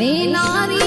வேளாறு